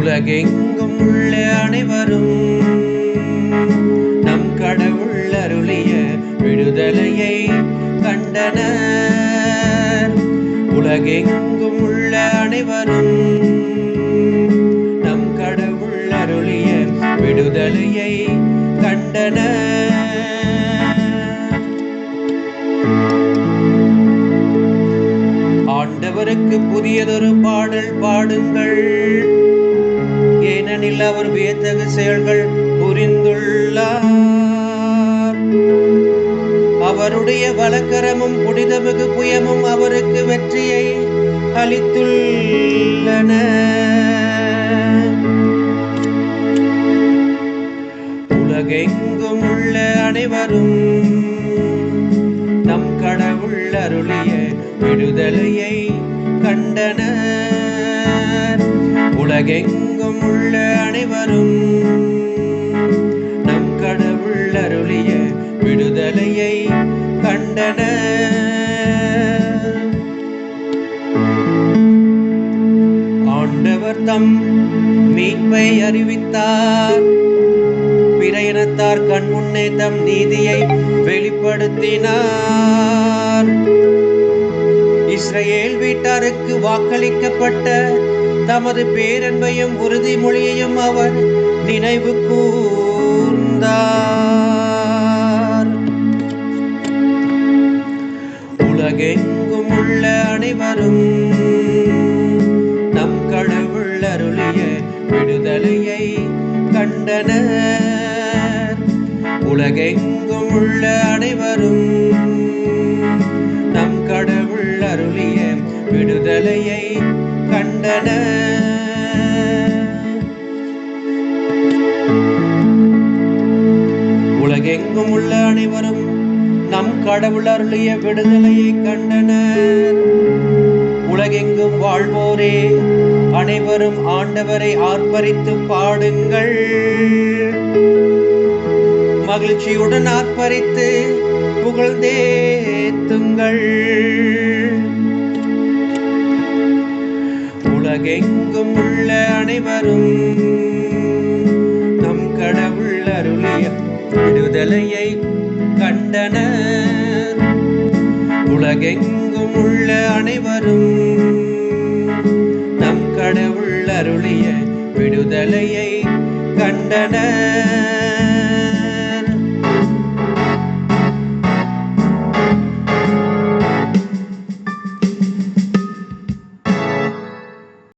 உலகெங்கும் உள்ள அனைவரும் நம் கடவுள் அருளிய விடுதலையை கண்டனர். உலகெங்கும் உள்ள அனைவரும் நம் கடவுள் அருளிய விடுதலையை கண்டனர். ஆண்டவருக்கு புதியதொரு பாடல் பாடுங்கள். ஏனெனில் அவர் வியத்தகு செயல்கள் புரிந்துள்ளார். அவருடைய வழக்கரமும் புனிதமிகு புயமும் அவருக்கு வெற்றியை அளித்துள்ளன. உலகெங்கும் உள்ள அனைவரும் நம் கடவுள் அருளிய விடுதலையை கண்டனர். உலகெங்கும் அனைவரும் நம் கடவுள் அருளிய விடுதலையை கண்டனர் ஆண்டவர் தம் மீட்பை அறிவித்தார். பிற இனத்தார் தம் நீதியை வெளிப்படுத்தினார். இஸ்ரேல் வீட்டாருக்கு வாக்களிக்கப்பட்ட தமது பேரன்பையும் உறுதிமொழியையும் அவர் நினைவு கூர்ந்தார். உலகெங்கும் உள்ள அனைவரும் நம் கடவுள் அருளிய விடுதலையை கண்டனர். உலகெங்கும் உள்ள அனைவரும் நம் கடவுள் அருளிய விடுதலையை கண்டன. உலகெங்கும் உள்ள அனைவரும் நம் கடவுள் அருளிய விடுதலையை கண்டனர். உலகெங்கும் வாழ்வோரே அனைவரும் ஆண்டவரை ஆர்ப்பரித்து பாடுங்கள். மகிழ்ச்சியுடன் ஆர்ப்பரித்து புகழ்ந்தேத்துங்கள் உலகெங்கும் உள்ள அனைவரும் நம் கடவுள் அருளிய விடுதலையை கண்டனர். உலகெங்கும் உள்ள அனைவரும் நம் கடவுள் அருளிய விடுதலையை கண்டனர்.